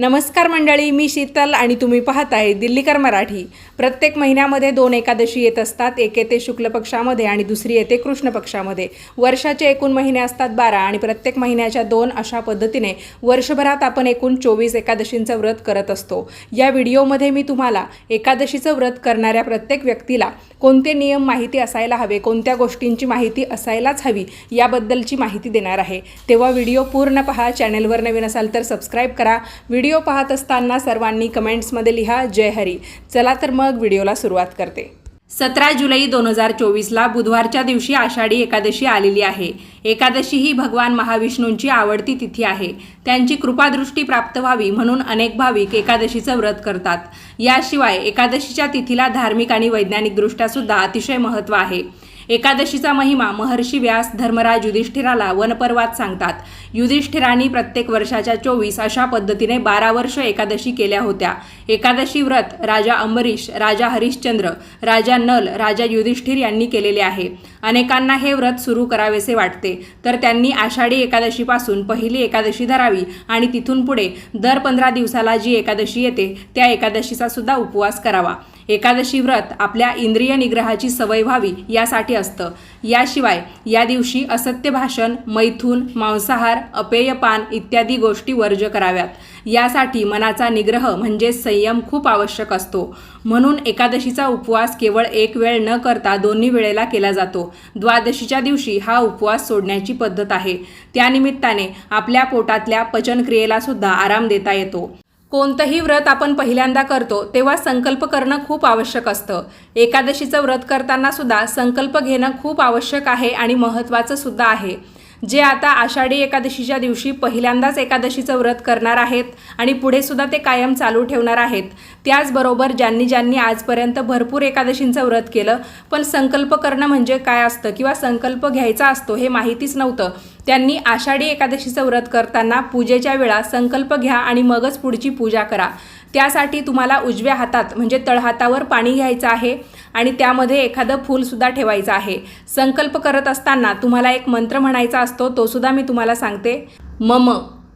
नमस्कार मंडळी मी शीतल आणि तुम्ही पाहत आहे दिल्लीकर मराठी. प्रत्येक महिन्यामध्ये दोन एकादशी येत असतात. एक येते शुक्ल पक्षामध्ये आणि दुसरी येते कृष्ण पक्षामध्ये वर्षाचे एकूण महिने असतात बारा आणि प्रत्येक महिन्याच्या दोन अशा पद्धतीने वर्षभरात आपण एकूण चोवीस एकादशींचं व्रत करत असतो. या व्हिडिओमध्ये मी तुम्हाला एकादशीचं व्रत करणाऱ्या प्रत्येक व्यक्तीला कोणते नियम माहिती असायला हवे कोणत्या गोष्टींची माहिती असायलाच हवी याबद्दलची माहिती देणार आहे. तेव्हा व्हिडिओ पूर्ण पहा चॅनेलवर नवीन असाल तर सबस्क्राईब करा. व्हिडिओ पाहत असताना सर्वांनी कमेंट्समध्ये लिहा जय हरी. चला तर मग व्हिडिओला सुरुवात करते. सतरा जुलै दोन हजार चोवीसला बुधवारच्या दिवशी आषाढी एकादशी आलेली आहे. एकादशी ही भगवान महाविष्णूंची आवडती तिथी आहे. त्यांची कृपादृष्टी प्राप्त व्हावी म्हणून अनेक भाविक एकादशीचं व्रत करतात. याशिवाय एकादशीच्या तिथीला धार्मिक आणि वैज्ञानिकदृष्ट्या सुद्धा अतिशय महत्त्व आहे. एकादशीचा महिमा महर्षी व्यास धर्मराज युधिष्ठिराला वनपर्वात सांगतात. युधिष्ठिरांनी प्रत्येक वर्षाच्या चोवीस अशा पद्धतीने बारा वर्ष एकादशी केल्या होत्या. एकादशी व्रत राजा अंबरीश राजा हरिश्चंद्र राजा नल राजा युधिष्ठिर यांनी केलेले आहे. अनेकांना हे व्रत सुरू करावेसे वाटते. तर त्यांनी आषाढी एकादशीपासून पहिली एकादशी धरावी आणि तिथून पुढे दर पंधरा दिवसाला जी एकादशी येते त्या एकादशीचा सुद्धा उपवास करावा. एकादशी व्रत आपल्या इंद्रिय निग्रहाची सवय व्हावी यासाठी असतं. याशिवाय या दिवशी असत्य भाषण मैथून मांसाहार अपेयपान इत्यादी गोष्टी वर्ज कराव्यात. यासाठी मनाचा निग्रह म्हणजे संयम खूप आवश्यक असतो. म्हणून एकादशीचा उपवास केवळ एक वेळ न करता दोन्ही वेळेला केला जातो. द्वादशीच्या दिवशी हा उपवास सोडण्याची पद्धत आहे. त्यानिमित्ताने आपल्या पोटातल्या पचनक्रियेला सुद्धा आराम देता येतो. कोणतंही व्रत आपण पहिल्यांदा करतो तेव्हा संकल्प करणं खूप आवश्यक असतं. एकादशीचं व्रत करताना सुद्धा संकल्प घेणं खूप आवश्यक आहे आणि महत्त्वाचं सुद्धा आहे. जे आता आषाढी एकादशीच्या दिवशी पहिल्यांदाच एकादशीचं व्रत करणार आहेत आणि पुढे सुद्धा ते कायम चालू ठेवणार आहेत. त्याचबरोबर ज्यांनी ज्यांनी आजपर्यंत भरपूर एकादशींचं व्रत केलं पण संकल्प करणं म्हणजे काय असतं किंवा संकल्प घ्यायचा असतो हे माहितीच नव्हतं. त्यांनी आषाढी एकादशीचं व्रत करताना पूजेच्या वेळा संकल्प घ्या आणि मगच पुढची पूजा करा. त्यासाठी तुम्हाला उजव्या हातात म्हणजे तळहातावर पाणी घ्यायचं आहे आणि त्यामध्ये एखादं फूलसुद्धा ठेवायचं आहे. संकल्प करत असताना तुम्हाला एक मंत्र म्हणायचा असतो तो सुद्धा मी तुम्हाला सांगते. मम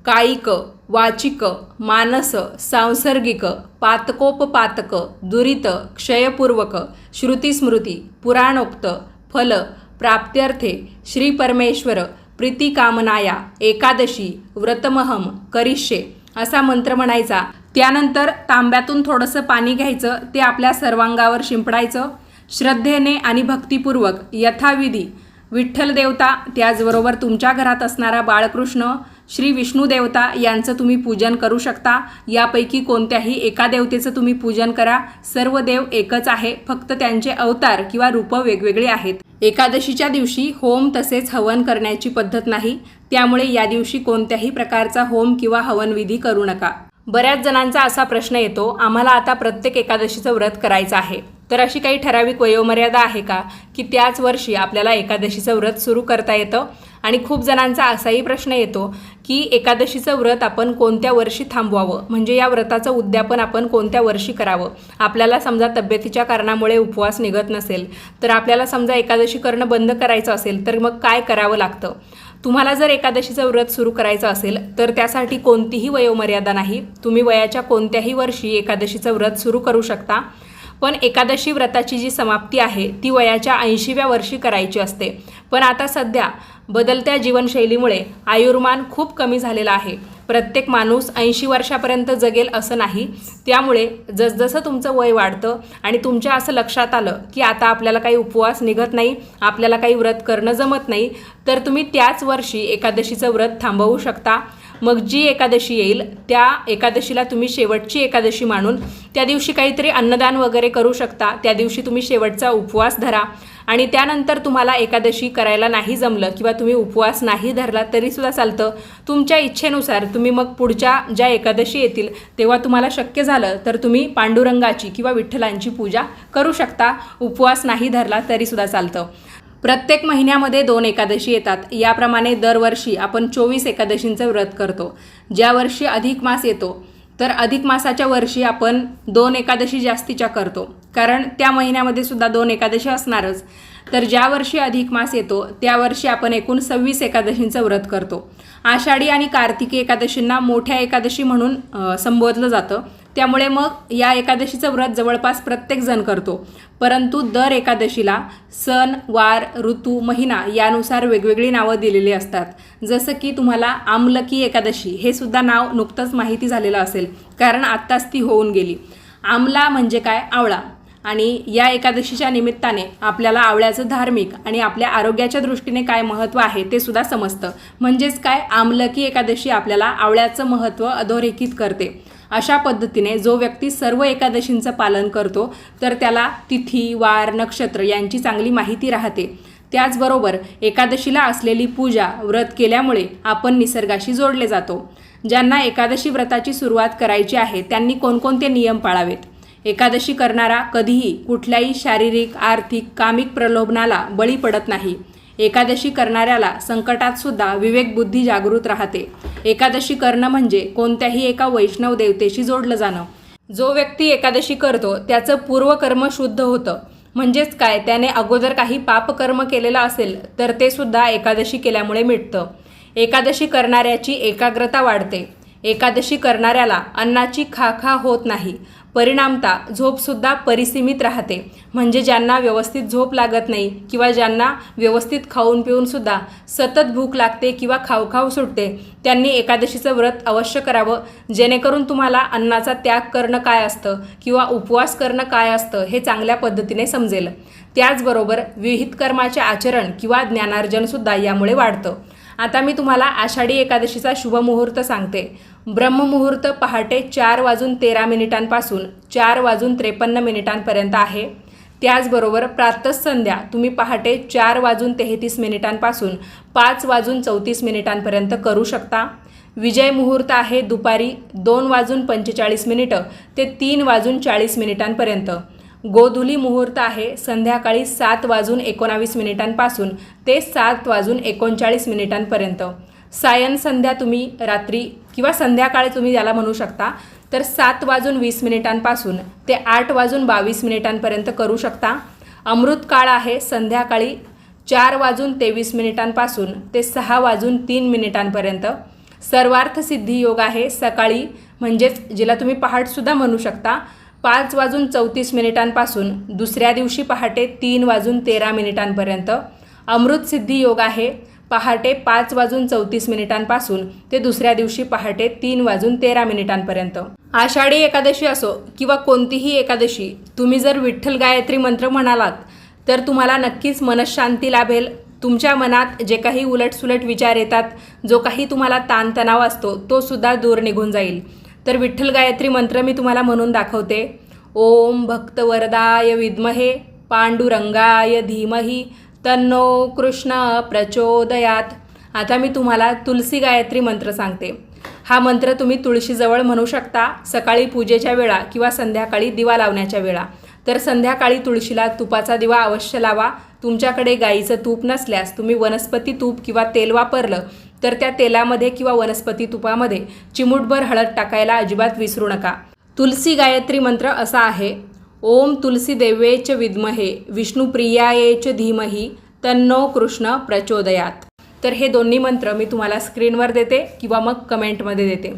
कायिक वाचिक मानस सांसर्गिक पातकोपपातक दुरित क्षयपूर्वक श्रुतीस्मृती पुराणोक्त फल प्राप्त्यर्थे श्री परमेश्वर प्रीतिकामनाया एकादशी व्रतमहम करिष्ये असा मंत्र म्हणायचा. त्यानंतर तांब्यातून थोडंसं पाणी घ्यायचं ते आपल्या सर्वांगावर शिंपडायचं. श्रद्धेने आणि भक्तिपूर्वक यथाविधी विठ्ठल देवता त्याचबरोबर तुमच्या घरात असणारा बाळकृष्ण श्री विष्णू देवता यांचं तुम्ही पूजन करू शकता. यापैकी कोणत्याही एका देवतेचं तुम्ही पूजन करा. सर्व देव एकच आहे फक्त त्यांचे अवतार किंवा रूपं वेगवेगळी आहेत. एकादशीच्या दिवशी होम तसेच हवन करण्याची पद्धत नाही. त्यामुळे या दिवशी कोणत्याही प्रकारचा होम किंवा हवनविधी करू नका. बऱ्याच जणांचा असा प्रश्न येतो आम्हाला आता प्रत्येक एकादशीचं व्रत करायचं आहे. तर अशी काही ठराविक वयोमर्यादा आहे का की त्याच वर्षी आपल्याला एकादशीचं व्रत सुरू करता येतं? आणि खूप जणांचा असाही प्रश्न येतो की एकादशीचं व्रत आपण कोणत्या वर्षी थांबवावं? म्हणजे या व्रताचं उद्यापन आपण कोणत्या वर्षी करावं? आपल्याला समजा तब्येतीच्या कारणामुळे उपवास निघत नसेल तर आपल्याला समजा एकादशी करणं बंद करायचं असेल तर मग काय करावं लागतं? तुम्हाला जर एकादशीचं व्रत सुरू करायचं असेल तर त्यासाठी कोणतीही वयोमर्यादा नाही. तुम्ही वयाच्या कोणत्याही वर्षी एकादशीचं व्रत सुरू करू शकता. पण एकादशी व्रताची जी समाप्ती आहे ती वयाच्या ऐंशीव्या वर्षी करायची असते. पण आता सध्या बदलत्या जीवनशैलीमुळे आयुर्मान खूप कमी झालेलं आहे. प्रत्येक माणूस ऐंशी वर्षापर्यंत जगेल असं नाही. त्यामुळे जसजसं तुमचं वय वाढतं आणि तुमच्या असं लक्षात आलं की आता आपल्याला काही उपवास निघत नाही आपल्याला काही व्रत करणं जमत नाही तर तुम्ही त्याच वर्षी एकादशीचं व्रत थांबवू शकता. मग जी एकादशी येईल त्या एकादशीला तुम्ही शेवटची एकादशी मानून त्या दिवशी काहीतरी अन्नदान वगैरे करू शकता. त्या दिवशी तुम्ही शेवटचा उपवास धरा. आणि त्यानंतर तुम्हाला एकादशी करायला नाही जमलं किंवा तुम्ही उपवास नाही धरला तरीसुद्धा चालतं. तुमच्या इच्छेनुसार तुम्ही मग पुढच्या ज्या एकादशी येतील तेव्हा तुम्हाला शक्य झालं तर तुम्ही पांडुरंगाची किंवा विठ्ठलांची पूजा करू शकता. उपवास नाही धरला तरीसुद्धा चालतं. प्रत्येक महिन्यामध्ये दोन एकादशी येतात. याप्रमाणे दरवर्षी आपण चोवीस एकादशींचं व्रत करतो. ज्या वर्षी अधिक मास येतो तर अधिक मासाच्या वर्षी आपण दोन एकादशी जास्तीच्या करतो. कारण त्या महिन्यामध्ये सुद्धा दोन एकादशी असणारच. तर ज्या वर्षी अधिक मास येतो त्या वर्षी आपण एकूण सव्वीस एकादशींचं व्रत करतो. आषाढी आणि कार्तिकी एकादशींना मोठ्या एकादशी म्हणून संबोधलं जातं. त्यामुळे मग या एकादशीचं व्रत जवळपास प्रत्येक जण करतो. परंतु दर एकादशीला सण वार ऋतू महिना यानुसार वेगवेगळी नावं दिलेली असतात. जसं की तुम्हाला आमलकी एकादशी हे सुद्धा नाव नुकतंच माहिती झालेलं असेल कारण आत्ताच ती होऊन गेली. आमला म्हणजे काय? आवळा. आणि या एकादशीच्या निमित्ताने आपल्याला आवळ्याचं धार्मिक आणि आपल्या आरोग्याच्या दृष्टीने काय महत्त्व आहे ते सुद्धा समजतं. म्हणजेच काय? आमलकी एकादशी आपल्याला आवळ्याचं महत्त्व अधोरेखित करते. अशा पद्धतीने जो व्यक्ती सर्व एकादशींचं पालन करतो तर त्याला तिथी वार नक्षत्र यांची चांगली माहिती राहते. त्याचबरोबर एकादशीला असलेली पूजा व्रत केल्यामुळे आपण निसर्गाशी जोडले जातो. ज्यांना एकादशी व्रताची सुरुवात करायची आहे त्यांनी कोणकोणते नियम पाळावेत? एकादशी करणारा कधीही कुठल्याही शारीरिक आर्थिक कामिक प्रलोभनाला बळी पडत नाही. एकादशी करणाऱ्याला संकटात सुद्धा विवेकबुद्धी जागृत राहते. एकादशी करणं म्हणजे कोणत्याही एका वैष्णव देवतेशी जोडलं जाणं. जो व्यक्ती एकादशी करतो त्याचं पूर्वकर्म शुद्ध होतं. म्हणजेच काय? त्याने अगोदर काही पापकर्म केलेलं असेल तर ते सुद्धा एकादशी केल्यामुळे मिटतं. एकादशी करणाऱ्याची एकाग्रता वाढते. एकादशी करणाऱ्याला अन्नाची खाखा होत नाही. परिणामता झोपसुद्धा परिसीमित राहते. म्हणजे ज्यांना व्यवस्थित झोप लागत नाही किंवा ज्यांना व्यवस्थित खाऊन पिऊनसुद्धा सतत भूक लागते किंवा खाऊखाऊ सुटते त्यांनी एकादशीचं व्रत अवश्य करावं. जेणेकरून तुम्हाला अन्नाचा त्याग करणं काय असतं किंवा उपवास करणं काय असतं हे चांगल्या पद्धतीने समजेल. त्याचबरोबर विहित कर्माचे आचरण किंवा ज्ञानार्जनसुद्धा यामुळे वाढतं. आता मी तुम्हाला आषाढी एकादशीचा शुभमुहूर्त सांगते. ब्रह्ममुहूर्त पहाटे चार वाजून तेरा मिनिटांपासून चार वाजून त्रेपन्न मिनिटांपर्यंत आहे. त्याचबरोबर प्रातःसंध्या तुम्ही पहाटे चार वाजून तेहतीस मिनिटांपासून पाच वाजून चौतीस मिनिटांपर्यंत करू शकता. विजय मुहूर्त आहे दुपारी दोन वाजून पंचेचाळीस मिनिटं ते तीन वाजून चाळीस मिनिटांपर्यंत. गोधुली मुहूर्त आहे संध्याकाळी सात वाजून एकोणावीस मिनिटांपासून ते सात वाजून एकोणचाळीस मिनिटांपर्यंत. सायन संध्या तुम्ही रात्री किंवा संध्याकाळी तुम्ही याला म्हणू शकता. तर सात वाजून वीस मिनिटांपासून ते आठ वाजून बावीस मिनिटांपर्यंत करू शकता. अमृत काळ आहे संध्याकाळी चार वाजून तेवीस मिनिटांपासून ते सहा वाजून तीन मिनिटांपर्यंत. सर्वार्थ सिद्धी योग आहे सकाळी म्हणजेच जिला तुम्ही पहाटसुद्धा म्हणू शकता पाच वाजून चौतीस मिनिटांपासून दुसऱ्या दिवशी पहाटे तीन वाजून तेरा मिनिटांपर्यंत. अमृतसिद्धी योग आहे पहाटे पाच वाजून चौतीस मिनिटांपासून ते दुसऱ्या दिवशी पहाटे तीन वाजून तेरा मिनिटांपर्यंत. आषाढी एकादशी असो किंवा कोणतीही एकादशी तुम्ही जर विठ्ठल गायत्री मंत्र म्हणालात तर तुम्हाला नक्कीच मनशांती लाभेल. तुमच्या मनात जे काही उलटसुलट विचार येतात जो काही तुम्हाला ताणतणाव असतो तो सुद्धा दूर निघून जाईल. तर विठ्ठल गायत्री मंत्र मी तुम्हाला म्हणून दाखवते. ओम भक्तवरदाय विद्महे पांडुरंगाय धीमही तन्नो कृष्ण प्रचोदयात. आता मी तुम्हाला तुलसी गायत्री मंत्र सांगते. हा मंत्र तुम्ही तुळशीजवळ म्हणू शकता सकाळी पूजेच्या वेळा किंवा संध्याकाळी दिवा लावण्याच्या वेळा. तर संध्याकाळी तुळशीला तुपाचा दिवा अवश्य लावा. तुमच्याकडे गाईचं तूप नसल्यास तुम्ही वनस्पती तूप किंवा तेल वापरलं तर त्या तेलामध्ये किंवा वनस्पती तुपामध्ये चिमूटभर हळद टाकायला अजिबात विसरू नका. तुलसी गायत्री मंत्र असा आहे ओम तुलसी देवेच विद्महे विष्णुप्रियायेच धीमही तन्नो कृष्ण प्रचोदयात. तर हे दोन्ही मंत्र मी तुम्हाला स्क्रीनवर देते किंवा मग कमेंटमध्ये देते.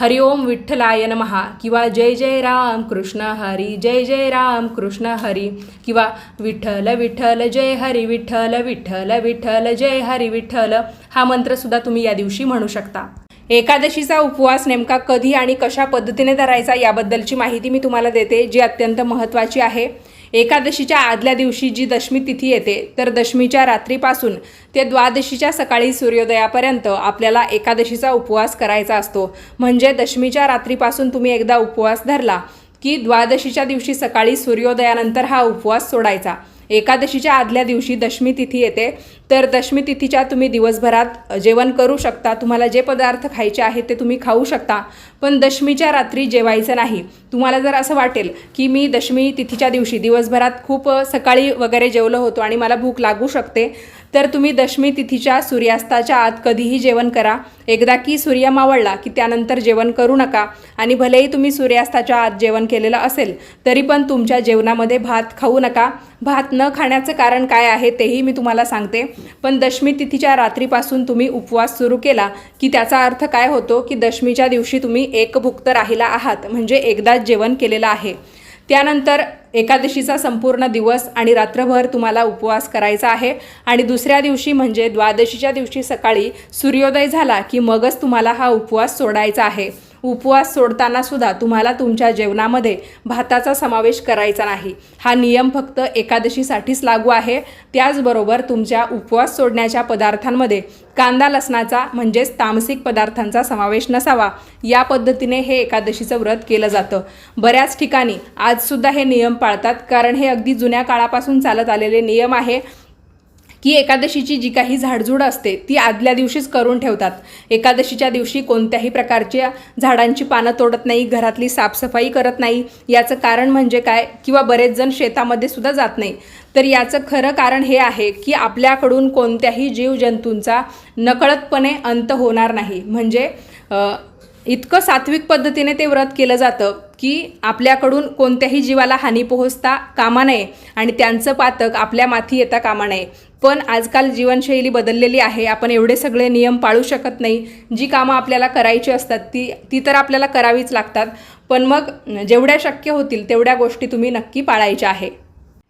हरिओम विठ्ठलाय महा किंवा जय जय राम कृष्ण हरी जय जय राम कृष्ण हरी किंवा विठ्ठल विठ्ठल जय हरी विठ्ठल विठ्ठल विठ्ठल जय हरी विठ्ठल हा मंत्रसुद्धा तुम्ही या दिवशी म्हणू शकता. एकादशीचा उपवास नेमका कधी आणि कशा पद्धतीने धरायचा याबद्दलची माहिती मी तुम्हाला देते जी अत्यंत महत्त्वाची आहे. एकादशीच्या आदल्या दिवशी जी दशमी तिथी येते तर दशमीच्या रात्रीपासून ते द्वादशीच्या सकाळी सूर्योदयापर्यंत आपल्याला एकादशीचा उपवास करायचा असतो. म्हणजे दशमीच्या रात्रीपासून तुम्ही एकदा उपवास धरला की द्वादशीच्या दिवशी सकाळी सूर्योदयानंतर हा उपवास सोडायचा. एकादशीच्या आदल्या दिवशी दशमी तिथी येते. तर दशमी तिथीच्या तुम्ही दिवसभरात जेवण करू शकता. तुम्हाला जे पदार्थ खायचे आहेत ते तुम्ही खाऊ शकता. पण दशमीच्या रात्री जेवायचं नाही. तुम्हाला जर असं वाटेल की मी दशमी तिथीच्या दिवशी दिवसभरात खूप सकाळी वगैरे जेवलं होतो आणि मला भूक लागू शकते तर तुम्ही दशमी तिथीच्या सूर्यास्ताच्या आत कधीही जेवण करा. एकदा की सूर्य मावळला की त्यानंतर जेवण करू नका. आणि भलेही तुम्ही सूर्यास्ताच्या आत जेवण केलेलं असेल तरी पण तुमच्या जेवणामध्ये भात खाऊ नका. भात न खाण्याचं कारण काय आहे तेही मी तुम्हाला सांगते. पण दशमी तिथीच्या रात्रीपासून तुम्ही उपवास सुरू केला की त्याचा अर्थ काय होतो की दशमीच्या दिवशी तुम्ही एकभुक्त राहिला आहात म्हणजे एकदाच जेवण केलेलं आहे. त्यानंतर एकादशीचा संपूर्ण दिवस आणि रात्रभर तुम्हाला उपवास करायचा आहे. आणि दुसऱ्या दिवशी म्हणजे द्वादशीच्या दिवशी सकाळी सूर्योदय झाला की मगच तुम्हाला हा उपवास सोडायचा आहे. उपवास सोडताना सुद्धा तुम्हाला तुमच्या जेवणामध्ये भाताचा समावेश करायचा नाही. हा नियम फक्त एकादशीसाठीच लागू आहे. त्याचबरोबर तुमच्या उपवास सोडण्याच्या पदार्थांमध्ये कांदा लसणाचा म्हणजेच तामसिक पदार्थांचा समावेश नसावा. या पद्धतीने हे एकादशीचं व्रत केलं जातं. बऱ्याच ठिकाणी आजसुद्धा हे नियम पाळतात. कारण हे अगदी जुन्या काळापासून चालत आलेले नियम आहे. की एकादशीची जी काही झाडझूड असते ती आदल्या दिवशीच करून ठेवतात. एकादशीच्या दिवशी कोणत्याही प्रकारच्या झाडांची पानं तोडत नाही घरातली साफसफाई करत नाही. याचं कारण म्हणजे काय? किंवा बरेच जण शेतामध्ये सुद्धा जात नाही. तर याचं खरं कारण हे आहे की आपल्याकडून कोणत्याही जीवजंतूंचा नकळतपणे अंत होणार नाही. म्हणजे इतकं सात्विक पद्धतीने ते व्रत केलं जातं की आपल्याकडून कोणत्याही जीवाला हानी पोहोचता कामा नये आणि त्यांचं पातक आपल्या माथी येता कामा नये. पण आजकाल जीवनशैली बदललेली आहे. आपण एवढे सगळे नियम पाळू शकत नाही. जी कामं आपल्याला करायची असतात ती ती तर आपल्याला करावीच लागतात. पण मग जेवढ्या शक्य होतील तेवढ्या गोष्टी तुम्ही नक्की पाळायच्या आहे.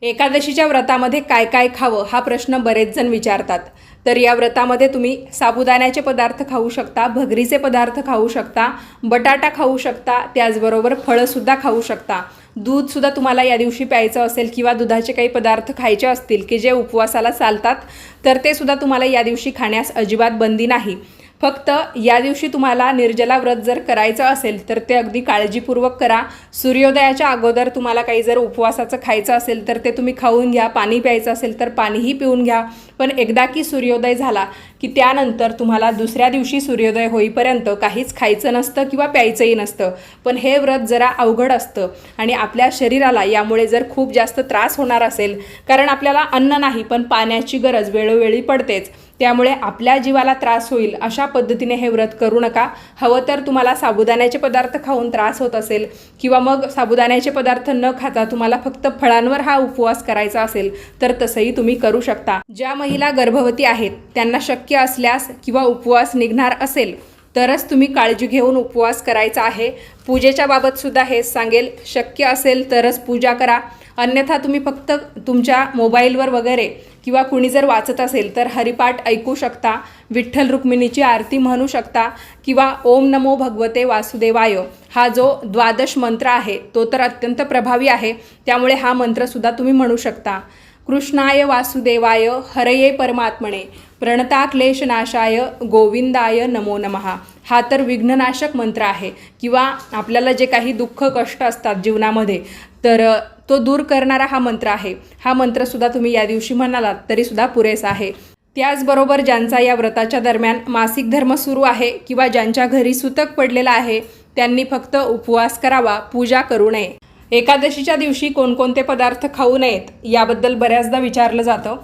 एकादशीच्या व्रतामध्ये काय काय खावं हा प्रश्न बरेच जण विचारतात. तर या व्रतामध्ये तुम्ही साबुदाण्याचे पदार्थ खाऊ शकता भगरीचे पदार्थ खाऊ शकता बटाटा खाऊ शकता त्याचबरोबर फळंसुद्धा खाऊ शकता. दूधसुद्धा तुम्हाला या दिवशी प्यायचं असेल किंवा दुधाचे काही पदार्थ खायचे असतील की जे उपवासाला चालतात तर ते सुद्धा तुम्हाला या दिवशी खाण्यास अजिबात बंदी नाही. फक्त या दिवशी तुम्हाला निर्जला व्रत जर करायचं असेल तर ते अगदी काळजीपूर्वक करा. सूर्योदयाच्या अगोदर तुम्हाला काही जर उपवासाचं खायचं असेल तर ते तुम्ही खाऊन घ्या. पाणी प्यायचं असेल तर पाणीही पिऊन घ्या. पण एकदा की सूर्योदय झाला की त्यानंतर तुम्हाला दुसऱ्या दिवशी सूर्योदय होईपर्यंत काहीच खायचं नसतं किंवा प्यायचंही नसतं. पण हे व्रत जरा अवघड असतं आणि आपल्या शरीराला यामुळे जर खूप जास्त त्रास होणार असेल कारण आपल्याला अन्न नाही पण पाण्याची गरज वेळोवेळी पडतेच. त्यामुळे आपल्या जीवाला त्रास होईल अशा पद्धतीने हे व्रत करू नका. हवं तर तुम्हाला साबुदाण्याचे पदार्थ खाऊन त्रास होत असेल किंवा मग साबुदाण्याचे पदार्थ न खाता तुम्हाला फक्त फळांवर हा उपवास करायचा असेल तर तसंही तुम्ही करू शकता. ज्या महिला गर्भवती आहेत त्यांना शक्य असल्यास किंवा उपवास निघणार असेल तरच तुम्ही काळजी घेऊन उपवास करायचा आहे. पूजेच्या बाबतसुद्धा हेच सांगेल. शक्य असेल तरच पूजा करा. अन्यथा तुम्ही फक्त तुमच्या मोबाईलवर वगैरे किंवा कुणी जर वाचत असेल तर हरिपाठ ऐकू शकता. विठ्ठल रुक्मिणीची आरती म्हणू शकता किंवा ओम नमो भगवते वासुदेवाय. हा जो द्वादश मंत्र आहे तो तर अत्यंत प्रभावी आहे. त्यामुळे हा मंत्रसुद्धा तुम्ही म्हणू शकता. कृष्णाय वासुदेवाय हरये परमात्मने. प्रणता क्लेशनाशाय गोविंदाय नमो नमहा हा तर विघ्ननाशक मंत्र आहे. किंवा आपल्याला जे काही दुःख कष्ट असतात जीवनामध्ये तर तो दूर करणारा हा मंत्र आहे. हा मंत्रसुद्धा तुम्ही या दिवशी म्हणालात तरीसुद्धा पुरेसा आहे. त्याचबरोबर ज्यांचा या व्रताच्या दरम्यान मासिक धर्म सुरू आहे किंवा ज्यांच्या घरी सुतक पडलेला आहे त्यांनी फक्त उपवास करावा पूजा करू नये. एकादशीच्या दिवशी कोणकोणते पदार्थ खाऊ नयेत याबद्दल बऱ्याचदा विचारलं जातं.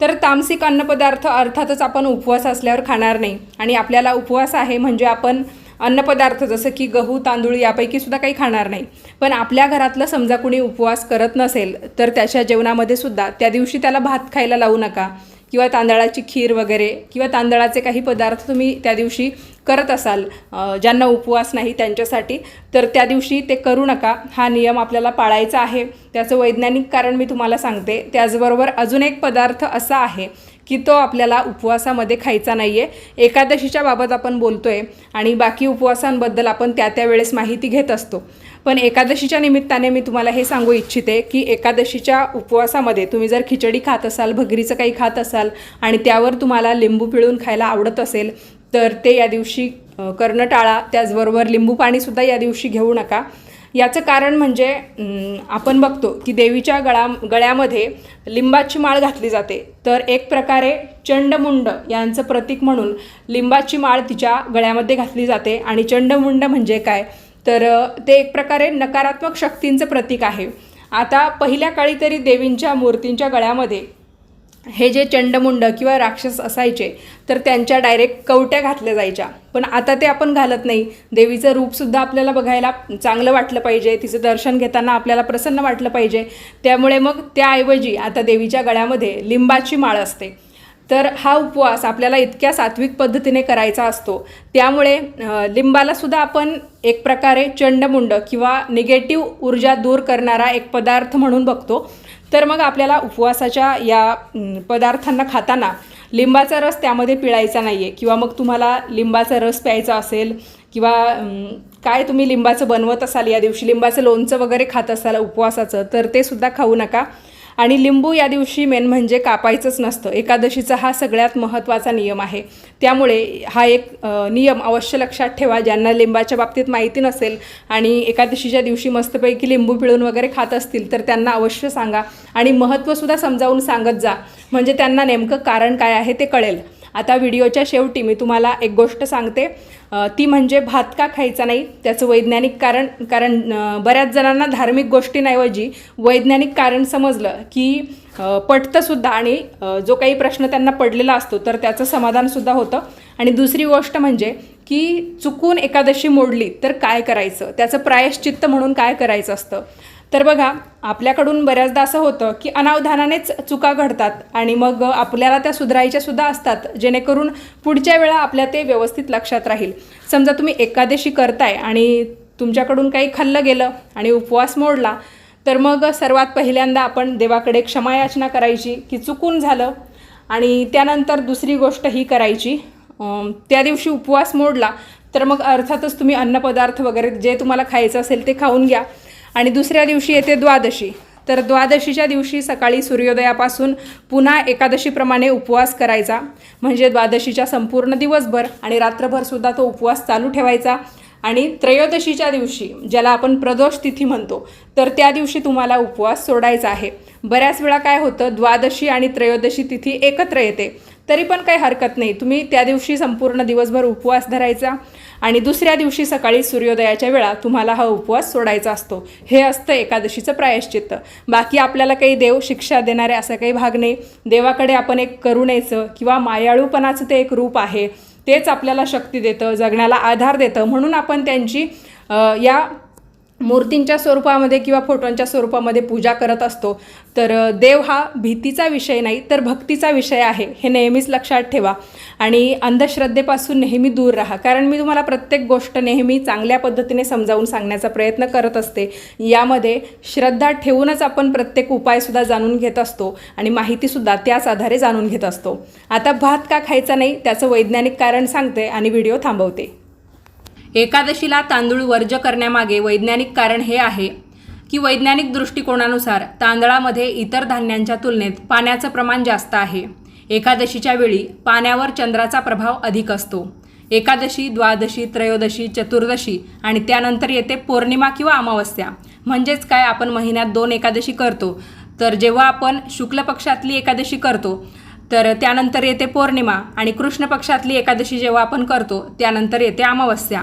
तर तामसिक अन्नपदार्थ अर्थातच आपण उपवास असल्यावर खाणार नाही. आणि आपल्याला उपवास आहे म्हणजे आपण अन्नपदार्थ जसं की गहू तांदूळ यापैकी सुद्धा काही खाणार नाही. पण आपल्या घरातलं समजा कुणी उपवास करत नसेल तर त्याच्या जेवणामध्ये सुद्धा त्या दिवशी त्याला भात खायला लावू नका. किंवा तांदळाची खीर वगैरे किंवा तांदळाचे काही पदार्थ तुम्ही त्या दिवशी करत असाल ज्यांना उपवास नाही त्यांच्यासाठी तर त्या दिवशी ते करू नका. हा नियम आपल्याला पाळायचा आहे. त्याचं वैज्ञानिक कारण मी तुम्हाला सांगते. त्याचबरोबर अजून एक पदार्थ असा आहे की तो आपल्याला उपवासामध्ये खायचा नाही आहे एकादशीच्या बाबत आपण बोलतो आहे आणि बाकी उपवासांबद्दल आपण त्या त्या वेळेस माहिती घेत असतो. पण एकादशीच्या निमित्ताने मी तुम्हाला हे सांगू इच्छिते की एकादशीच्या उपवासामध्ये तुम्ही जर खिचडी खात असाल भगरीचं काही खात असाल आणि त्यावर तुम्हाला लिंबू पिळून खायला आवडत असेल तर ते या दिवशी करणं टाळा त्याचबरोबर लिंबू पाणीसुद्धा या दिवशी घेऊ नका. याचं कारण म्हणजे आपण बघतो की देवीच्या गळा गळ्यामध्ये लिंबाची माळ घातली जाते. तर एक प्रकारे चंडमुंड यांचं प्रतीक म्हणून लिंबाची माळ तिच्या गळ्यामध्ये घातली जाते. आणि चंडमुंड म्हणजे काय? तर ते एक प्रकारे नकारात्मक शक्तींचं प्रतीक आहे. आता पहिल्या काळी तरी देवींच्या मूर्तींच्या गळ्यामध्ये हे जे चंडमुंड किंवा राक्षस असायचे तर त्यांच्या डायरेक्ट कवट्या घातल्या जायच्या. पण आता ते आपण घालत नाही. देवीचं रूपसुद्धा आपल्याला बघायला चांगलं वाटलं पाहिजे तिचं दर्शन घेताना आपल्याला प्रसन्न वाटलं पाहिजे. त्यामुळे मग त्याऐवजी आता देवीच्या गळ्यामध्ये लिंबाची माळ असते. तर हा उपवास आपल्याला इतक्या सात्विक पद्धतीने करायचा असतो. त्यामुळे लिंबालासुद्धा आपण एक प्रकारे चंडमुंड किंवा निगेटिव्ह ऊर्जा दूर करणारा एक पदार्थ म्हणून बघतो. तर मग आपल्याला उपवासाच्या या पदार्थांना खाताना लिंबाचा रस त्यामध्ये पिळायचा नाही आहे किंवा मग तुम्हाला लिंबाचा रस प्यायचा असेल किंवा काय तुम्ही लिंबाचं बनवत असाल या दिवशी लिंबाचं लोणचं वगैरे खात असाल उपवासाचं तर ते सुद्धा खाऊ नका. आणि लिंबू या दिवशी मेन म्हणजे कापायचंच नसतं. एकादशीचा हा सगळ्यात महत्त्वाचा नियम आहे. त्यामुळे हा एक नियम अवश्य लक्षात ठेवा. ज्यांना लिंबाच्या बाबतीत माहिती नसेल आणि एकादशीच्या दिवशी मस्तपैकी लिंबू पिळून वगैरे खात असतील तर त्यांना अवश्य सांगा. आणि महत्त्वसुद्धा समजावून सांगत जा. म्हणजे त्यांना नेमकं कारण काय आहे ते कळेल. आता व्हिडिओच्या शेवटी मी तुम्हाला एक गोष्ट सांगते. ती म्हणजे भात का खायचा नाही त्याचं वैज्ञानिक कारण कारण बऱ्याच जणांना धार्मिक गोष्टींऐवजी वैज्ञानिक कारण समजलं की पटतंसुद्धा आणि जो काही प्रश्न त्यांना पडलेला असतो तर त्याचं समाधानसुद्धा होतं. आणि दुसरी गोष्ट म्हणजे की चुकून एकादशी मोडली तर काय करायचं? त्याचं प्रायश्चित्त म्हणून काय करायचं असतं? तर बघा आपल्याकडून बऱ्याचदा असं होतं की अनावधानानेच चुका घडतात आणि मग आपल्याला त्या सुधारायच्या सुद्धा असतात जेणेकरून पुढच्या वेळा आपल्या ते व्यवस्थित लक्षात राहील. समजा तुम्ही एकादशी करताय आणि तुमच्याकडून काही खाल्लं गेलं आणि उपवास मोडला तर मग सर्वात पहिल्यांदा आपण देवाकडे क्षमायाचना करायची की चुकून झालं आणि त्यानंतर दुसरी गोष्ट ही करायची. त्या दिवशी उपवास मोडला तर मग अर्थातच तुम्ही अन्नपदार्थ वगैरे जे तुम्हाला खायचं असेल ते खाऊन घ्या. आणि दुसऱ्या दिवशी येते द्वादशी. तर द्वादशीच्या दिवशी सकाळी सूर्योदयापासून पुन्हा एकादशीप्रमाणे उपवास करायचा. म्हणजे द्वादशीच्या संपूर्ण दिवसभर आणि रात्रभरसुद्धा तो उपवास चालू ठेवायचा. आणि त्रयोदशीच्या दिवशी ज्याला आपण प्रदोष तिथी म्हणतो तर त्या दिवशी तुम्हाला उपवास सोडायचा आहे. बऱ्याच वेळा काय होतं द्वादशी आणि त्रयोदशी तिथी एकत्र येते. तरी पण काही हरकत नाही. तुम्ही त्या दिवशी संपूर्ण दिवसभर उपवास धरायचा आणि दुसऱ्या दिवशी सकाळी सूर्योदयाच्या वेळा तुम्हाला हा उपवास सोडायचा असतो. हे असतं एकादशीचं प्रायश्चित्त. बाकी आपल्याला काही देव शिक्षा देणारे असा काही भाग नाही. देवाकडे आपण एक करुणेचं किंवा मायाळूपणाचं ते एक रूप आहे. तेच आपल्याला शक्ती देतं जगण्याला आधार देतं. म्हणून आपण त्यांची या मूर्तींच्या स्वरूपामध्ये किंवा फोटोंच्या स्वरूपामध्ये पूजा करत असतो तर देव हा भीतीचा विषय नाही तर भक्तीचा विषय आहे हे नेहमीच लक्षात ठेवा. आणि अंधश्रद्धेपासून नेहमी दूर राहा. कारण मी तुम्हाला प्रत्येक गोष्ट नेहमी चांगल्या पद्धतीने समजावून सांगण्याचा प्रयत्न करत असते. यामध्ये श्रद्धा ठेवूनच आपण प्रत्येक उपायसुद्धा जाणून घेत असतो आणि माहितीसुद्धा त्याच आधारे जाणून घेत असतो. आता भात का खायचा नाही त्याचं वैज्ञानिक कारण सांगते आणि व्हिडिओ थांबवते. एकादशीला तांदूळ वर्ज करण्यामागे वैज्ञानिक कारण हे आहे की वैज्ञानिक दृष्टिकोनानुसार तांदळामध्ये इतर धान्यांच्या तुलनेत पाण्याचं प्रमाण जास्त आहे. एकादशीच्या वेळी पाण्यावर चंद्राचा प्रभाव अधिक असतो. एकादशी द्वादशी त्रयोदशी चतुर्दशी आणि त्यानंतर येते पौर्णिमा किंवा अमावस्या. म्हणजेच काय? आपण महिन्यात दोन एकादशी करतो. तर जेव्हा आपण शुक्ल पक्षातली एकादशी करतो तर त्यानंतर येते पौर्णिमा आणि कृष्ण पक्षातली एकादशी जेव्हा आपण करतो त्यानंतर येते अमावस्या.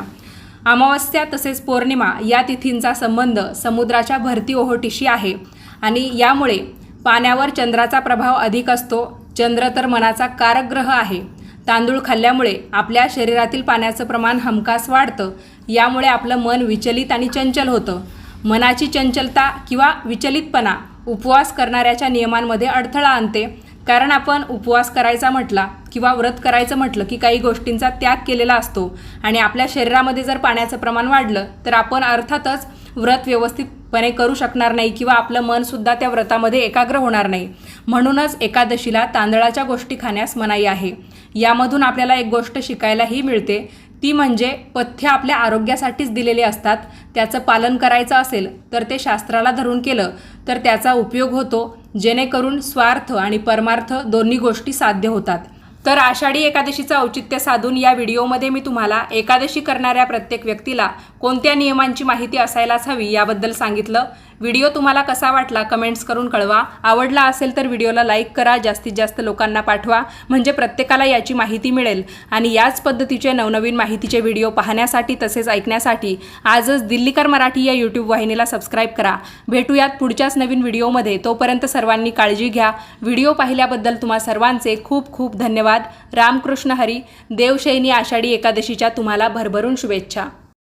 अमावस्या तसेच पौर्णिमा या तिथींचा संबंध समुद्राच्या भरती ओहोटीशी आहे. आणि यामुळे पाण्यावर चंद्राचा प्रभाव अधिक असतो. चंद्र तर मनाचा कारक ग्रह आहे. तांदूळ खाल्ल्यामुळे आपल्या शरीरातील पाण्याचं प्रमाण हमखास वाढतं. यामुळे आपलं मन विचलित आणि चंचल होतं. मनाची चंचलता किंवा विचलितपणा उपवास करणाऱ्याच्या नियमांमध्ये अडथळा आणते. कारण आपण उपवास करायचा म्हटला किंवा व्रत करायचं म्हटलं की काही गोष्टींचा त्याग केलेला असतो आणि आपल्या शरीरामध्ये जर पाण्याचं प्रमाण वाढलं तर आपण अर्थातच व्रत व्यवस्थितपणे करू शकणार नाही किंवा आपलं मनसुद्धा त्या व्रतामध्ये एकाग्र होणार नाही. म्हणूनच एकादशीला तांदळाच्या गोष्टी खाण्यास मनाई आहे. यामधून आपल्याला एक गोष्ट शिकायलाही मिळते. ती म्हणजे पथ्य आपल्या आरोग्यासाठीच दिलेले असतात. त्याचं पालन करायचं असेल तर ते शास्त्राला धरून केलं तर त्याचा उपयोग होतो. जेणेकरून स्वार्थ आणि परमार्थ दोन्ही गोष्टी साध्य होतात. तर आषाढी एकादशीचं औचित्य साधून या व्हिडिओमध्ये मी तुम्हाला एकादशी करणाऱ्या प्रत्येक व्यक्तीला कोणत्या नियमांची माहिती असायलाच हवी याबद्दल सांगितलं. व्हिडिओ तुम्हाला कसा वाटला कमेंट्स करून कळवा. आवडला असेल तर व्हिडिओला लाईक करा जास्तीत जास्त लोकांना पाठवा म्हणजे प्रत्येकाला याची माहिती मिळेल. आणि याच पद्धतीचे नवनवीन माहितीचे व्हिडिओ पाहण्यासाठी तसेच ऐकण्यासाठी आजच दिल्लीकर मराठी या यूट्यूब वाहिनीला सबस्क्राईब करा. भेटूयात पुढच्याच नवीन व्हिडिओमध्ये. तोपर्यंत सर्वांनी काळजी घ्या. व्हिडिओ पाहिल्याबद्दल तुम्हा सर्वांचे खूप खूप धन्यवाद. रामकृष्ण हरी देवशैनी आषाढी एकादशीच्या तुम्हाला भरभरून शुभेच्छा.